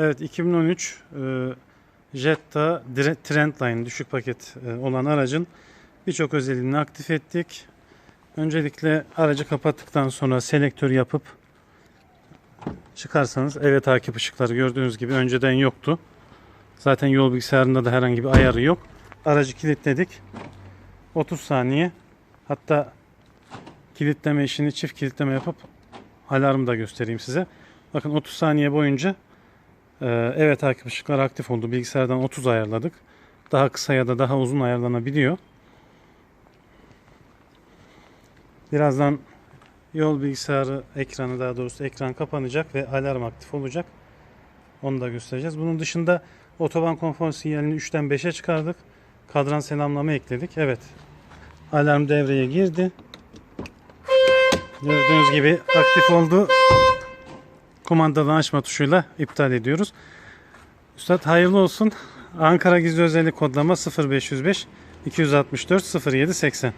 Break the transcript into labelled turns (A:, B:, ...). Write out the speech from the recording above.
A: Evet 2013 e, Jetta Trendline düşük paket e, olan aracın birçok özelliğini aktif ettik. Öncelikle aracı kapattıktan sonra selektör yapıp çıkarsanız eve takip ışıkları gördüğünüz gibi önceden yoktu. Zaten yol bilgisayarında da herhangi bir ayarı yok. Aracı kilitledik. 30 saniye hatta kilitleme işini çift kilitleme yapıp alarmı da göstereyim size. Bakın 30 saniye boyunca e, eve takip ışıkları aktif oldu. Bilgisayardan 30 ayarladık. Daha kısa ya da daha uzun ayarlanabiliyor. Birazdan yol bilgisayarı ekranı daha doğrusu ekran kapanacak ve alarm aktif olacak. Onu da göstereceğiz. Bunun dışında otoban konfor sinyalini 3'ten 5'e çıkardık. Kadran selamlama ekledik. Evet. Alarm devreye girdi. Gördüğünüz gibi aktif oldu. Kumandadan açma tuşuyla iptal ediyoruz. Üstad hayırlı olsun. Ankara gizli özellik kodlama 0505 264 0780.